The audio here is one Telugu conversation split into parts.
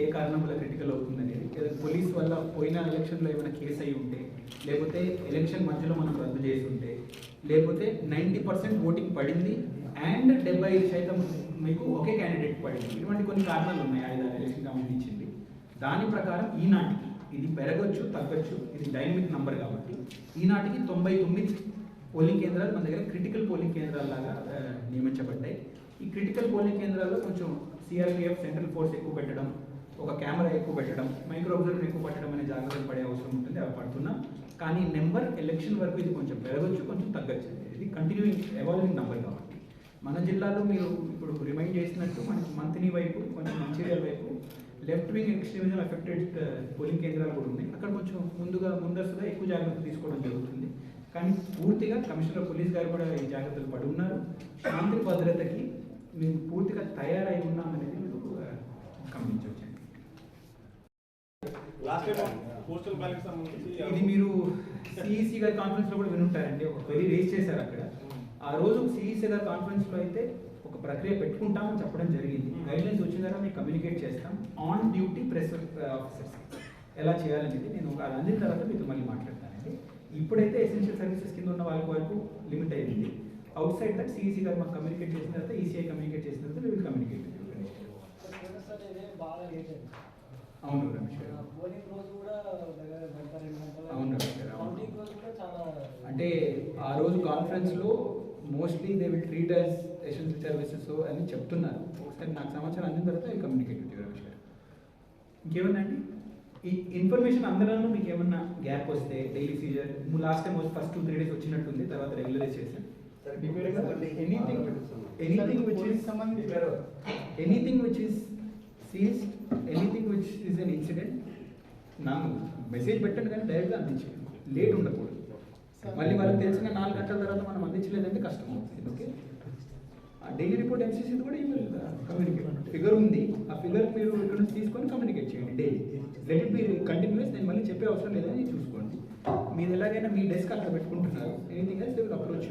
ఏ కారణం వల్ల క్రిటికల్ అవుతుందని పోలీస్ వల్ల పోయిన ఎలక్షన్లో ఏమైనా కేసు అయి ఉంటే లేకపోతే ఎలక్షన్ మధ్యలో మనం రద్దు చేసి ఉంటే లేకపోతే నైంటీ పర్సెంట్ ఓటింగ్ పడింది అండ్ డెబ్బై ఐదు శాతం మీకు ఒకే క్యాండిడేట్ పడింది. ఇటువంటి కొన్ని కారణాలు ఉన్నాయి. ఆయన ఎలక్షన్ కమిషన్ ఇచ్చింది దాని ప్రకారం ఈనాటికి ఇది పెరగచ్చు తగ్గచ్చు. ఇది డైనమిక్ నంబర్ కాబట్టి ఈనాటికి తొంభై తొమ్మిది పోలింగ్ కేంద్రాలు మన దగ్గర క్రిటికల్ పోలింగ్ కేంద్రాల్లాగా లాగా నియమించబడ్డాయి. ఈ క్రిటికల్ పోలింగ్ కేంద్రాల్లో కొంచెం సిఆర్పిఎఫ్ సెంట్రల్ ఫోర్స్ ఎక్కువ పెట్టడం ఒక కెమెరా ఎక్కువ పెట్టడం మైక్రో అబ్జర్వర్ ఎక్కువ పెట్టడం అనే జాగ్రత్తలు పడే అవసరం ఉంటుంది అవి పడుతున్నాం. కానీ నెంబర్ ఎలక్షన్ వరకు ఇది కొంచెం పెరగచ్చు కొంచెం తగ్గచ్చు ఇది కంటిన్యూయింగ్ ఎవాల్వింగ్ నెంబర్ కాబట్టి. మన జిల్లాలో మీరు ఇప్పుడు రిమైండ్ చేసినట్టు మనకి మంత్ని వైపు కొంచెం మంచిర్యాల వైపు left wing extremism affected polling కేంద్రాలు కూడా ఉన్నాయి. అక్కడ కొంచెం ముందుగా ముందస్తుగా ఎక్కువ జాగ్రత్తలు తీసుకోవడం జరుగుతుంది. కానీ పూర్తిగా కమిషనర్ పోలీస్ గారు కూడా ఈ జాగ్రత్తలు పడి ఉన్నారు. శాంతి భద్రతకి మేము పూర్తిగా తయారై ఉన్నామనేది మీరు uh, ఆ, గమనించవచ్చండి లాస్ట్ టైం పోస్టల్ బ్యాలెట్ సంబంధించి ఇది మీరు సిఈసి గారి కాన్ఫరెన్స్లో కూడా వినుంటారండి. ఒక క్వరీ రేస్ చేశారు అక్కడ. ఆ రోజు సిఈసి గారి కాన్ఫరెన్స్లో అయితే ఒక ప్రక్రియ పెట్టుకుంటామని చెప్పడం జరిగింది. గైడ్ లైన్స్ వచ్చిన తర్వాత మేము కమ్యూనికేట్ చేస్తాం. ఆన్ డ్యూటీ ప్రెస్ ఆఫీసర్స్ ఎలా చేయాలనేది నేను ఒక అది అందిన తర్వాత మీతో మళ్ళీ మాట్లాడతానండి. ఇప్పుడైతే ఎసెన్షియల్ సర్వీసెస్ కింద ఉన్న వాళ్ళ వరకు లిమిట్ అయింది అవుట్ సైడ్ దట్ సిఈసి గారు మాకు కమ్యూనికేట్ చేసిన తర్వాత ఈసీఐ కమ్యూనికేట్ చేసిన తర్వాత విల్ కమ్యూనికేట్ బాగా లేట్ అయింది అవును రమేష్ గారు అవును డాక్టర్, అవును. అంటే ఆ రోజు కాన్ఫరెన్స్లో mostly they will treat as essential services అని చెప్తున్నారు. ఒకసారి నాకు సమాచారం అందిన తర్వాత కమ్యూనికేట్ విత్ రమేష్ గారు ఇంకేమన్నా అండి? ఈ ఇన్ఫర్మేషన్ అందరంలో మీకు ఏమన్నా గ్యాప్ వస్తే daily seizure last time first two three days వచ్చినట్టుంది తర్వాత రెగ్యులరైజ్ చేసాం anything anything which is anything which is seized anything is an incident నాకు మెసేజ్ పెట్టండి కానీ డైరెక్ట్గా అందించండి. లేట్ ఉండకూడదు. మళ్ళీ వాళ్ళకి తెలిసిన నాలుగు గంటల తర్వాత మనం అందించలేదంటే కష్టం అవుతుంది. ఓకే ఆ డైలీ రిపోర్ట్ ఎంసీసీ కూడా ఈమెయిల్ కమ్యూనికేట్ ఫిగర్ ఉంది. ఆ ఫిగర్ మీరు ఇక్కడ నుంచి తీసుకొని కమ్యూనికేట్ చేయండి daily let it be continues నేను మళ్ళీ చెప్పే అవసరం లేదని చూసుకోండి. మీరు ఎలాగైనా మీ డెస్క్ అక్కడ పెట్టుకుంటున్నారు. Anything else they will approach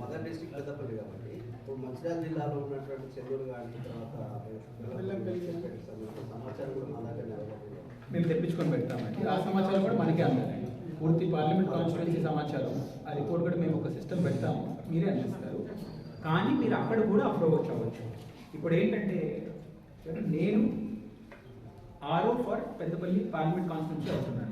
mother district Peddapalli కాబట్టి ఇప్పుడు మంచిర్యాల జిల్లాలో ఉన్నటువంటి చెరువులు కానీ తర్వాత సమాచారం కూడా మా దగ్గర. మేము తెప్పించుకొని పెడతామండి ఆ సమాచారం కూడా మనకే అందాలండి పూర్తి పార్లమెంట్ కాన్స్టిట్యున్సీ సమాచారం. ఆ రిపోర్ట్ కూడా మేము ఒక సిస్టమ్ పెడతాము. మీరే అందిస్తారు. కానీ మీరు అక్కడ కూడా అప్రోచ్ అవ్వచ్చు. ఇప్పుడు ఏంటంటే నేను ఆరో ఫర్ పెద్దపల్లి పార్లమెంట్ కాన్స్టిట్యున్సీ అవుతున్నాను.